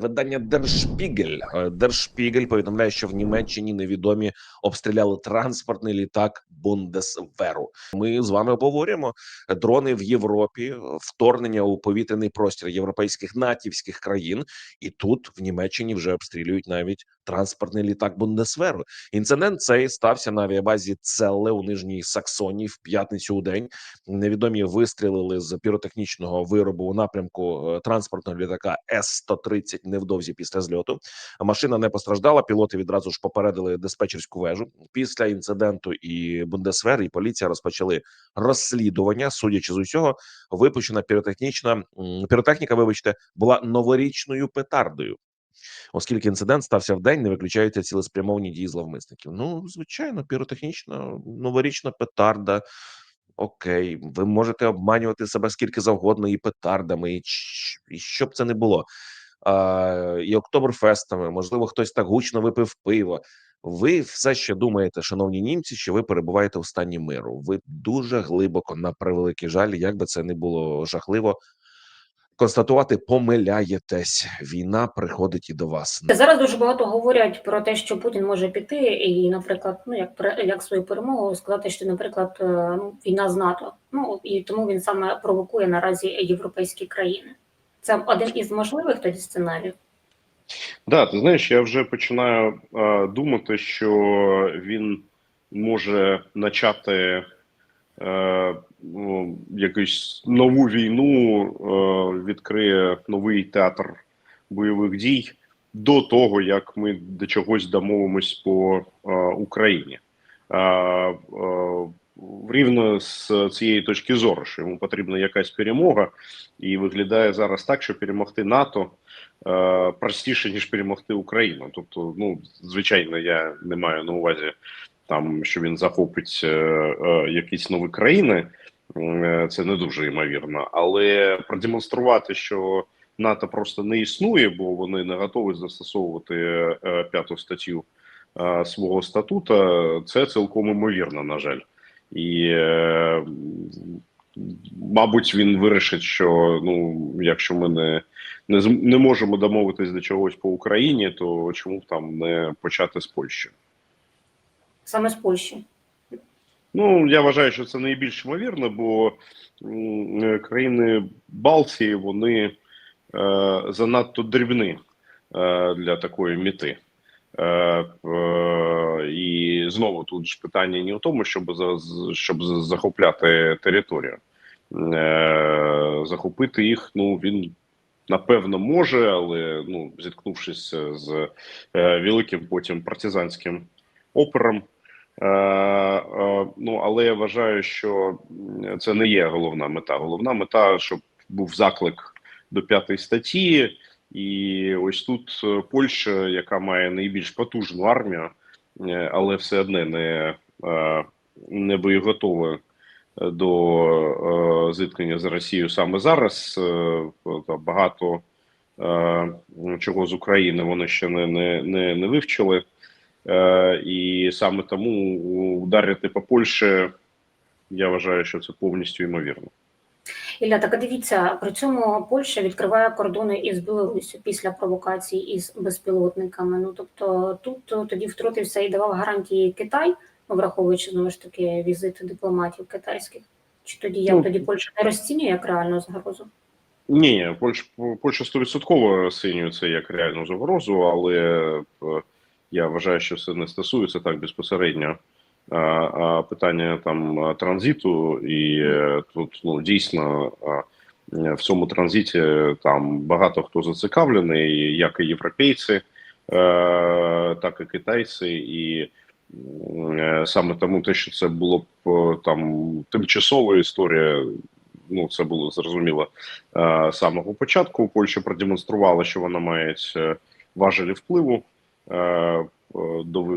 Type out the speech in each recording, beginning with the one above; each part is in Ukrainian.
Видання Держпігель Держпігель повідомляє, що в Німеччині невідомі обстріляли транспортний літак Бундесверу. Ми з вами обговорюємо дрони в Європі, вторгнення у повітряний простір європейських натівських країн, і тут в Німеччині вже обстрілюють навіть транспортний літак Бундесверу. Інцидент цей стався на авіабазі Целле у Нижній Саксонії в п'ятницю у день. Невідомі вистрілили з піротехнічного виробу у напрямку е, транспортного літака С 130 невдовзі після зльоту. Машина не постраждала. Пілоти відразу ж попередили диспетчерську вежу. Після інциденту і Бундесвер, і поліція розпочали розслідування. Судячи з усього, випущена піротехнічна піротехніка, вибачте, була новорічною петардою. Оскільки інцидент стався в день, не виключаються цілеспрямовані дії зловмисників. Ну, звичайно, піротехнічна новорічна петарда. Окей, ви можете обманювати себе скільки завгодно, і петардами, і, і що б це не було. А, і октоберфестами, можливо, хтось так гучно випив пиво. Ви все ще думаєте, шановні німці, що ви перебуваєте в стані миру. Ви дуже глибоко, на превеликий жаль, як би це не було жахливо, констатувати, помиляєтесь. Війна приходить і до вас. Зараз дуже багато говорять про те, що Путін може піти і, наприклад, ну як як свою перемогу сказати, що, наприклад, е, війна з НАТО. Ну і тому він саме провокує наразі європейські країни. Це один із можливих тоді сценаріїв. Да, ти знаєш, я вже починаю е, думати, що він може почати е, ну, якусь нову війну, е, відкриє новий театр бойових дій до того, як ми до чогось домовимось по е, Україні. Е, е, рівно з цієї точки зору, що йому потрібна якась перемога, і виглядає зараз так, що перемогти НАТО е, простіше ніж перемогти Україну. Тобто, ну звичайно, я не маю на увазі там, що він захопить е, е, якісь нові країни. Е, Це не дуже ймовірно, але продемонструвати, що НАТО просто не існує, бо вони не готові застосовувати е, п'яту статтю е, свого статута. Це цілком імовірно, на жаль, і е, мабуть, він вирішить, що ну, якщо ми не не, не можемо домовитись до чогось по Україні, то чому б там не почати з Польщі? Саме з Польщі. Ну я вважаю, що це найбільш ймовірно, бо е, країни Балтії вони е, занадто дрібні е, для такої міти. Е, і знову тут ж питання не в тому, щоб за щоб захопляти територію. Е, захопити їх, ну він напевно може, але ну зіткнувшись з е, великим потім партизанським опером. Е, ну але я вважаю, що це не є головна мета. Головна мета, щоб був заклик до п'ятої статті, і ось тут е, Польща, яка має найбільш потужну армію, е, але все одне не, е, не боєготова до зіткнення з Росією саме зараз. Багато чого з України вони ще не, не, не, не вивчили. І саме тому ударити по Польщі, я вважаю, що це повністю ймовірно. Ілля, так дивіться, при цьому Польща відкриває кордони із Білоруссю після провокацій із безпілотниками. Ну тобто тут е, тоді втрутився і давав гарантії Китай, ну, враховуючи знову ж таки візит дипломатів китайських. Чи тоді як Ну, тоді Польща не розцінює як реальну загрозу? Ні, Польща Польща стовідсотково розцінює це як реальну загрозу, але е, я вважаю, що це не стосується так безпосередньо питання там транзиту, і е, тут ну дійсно е, в цьому транзиті там багато хто зацікавлений, як і європейці, е, так і китайці, і е, саме тому те, що це було б е, там тимчасова історія. Ну, це було зрозуміло е, з самого початку. Польща продемонструвала, що вона має е, важелі впливу, е, е,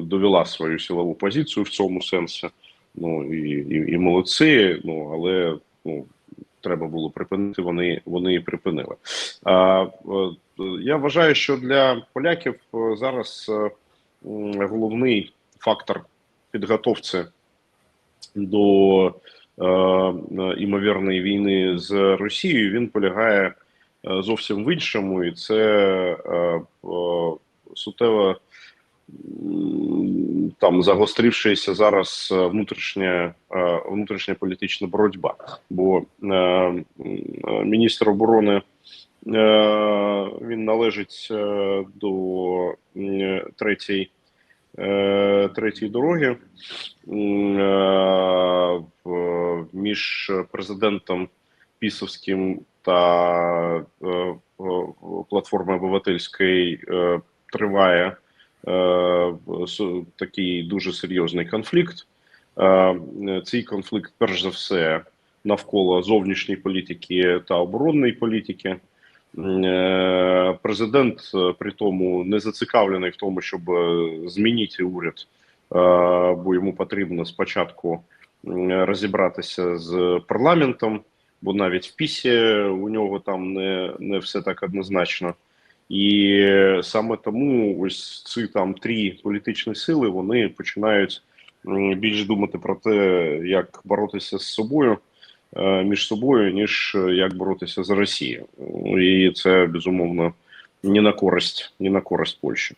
довела свою силову позицію в цьому сенсі. Ну і, і, і молодці. Ну але ну треба було припинити. Вони вони і припинили. А, е, я вважаю, що для поляків е, зараз е, головний фактор підготовці до е, е, імовірної війни з Росією він полягає е, зовсім в іншому, і це е, е, суттєво м, там загострівшися зараз е, внутрішня, е, внутрішня політична боротьба. Бо е, міністр оборони він належить до третій, третій дороги між президентом Пісовським та платформою обивательської триває такий дуже серйозний конфлікт. Е, Цей конфлікт, перш за все, навколо зовнішньої політики та оборонної політики. Е, Президент е, при тому не зацікавлений в тому, щоб е, змінити уряд, е, бо йому потрібно спочатку розібратися з парламентом, бо навіть в пісі у нього там не, не все так однозначно. І саме тому ось ці там три політичні сили вони починають більш думати про те, як боротися з собою е, між собою, ніж е, як боротися з Росією. І це безумовно ні на користь, ні на користь Польщі.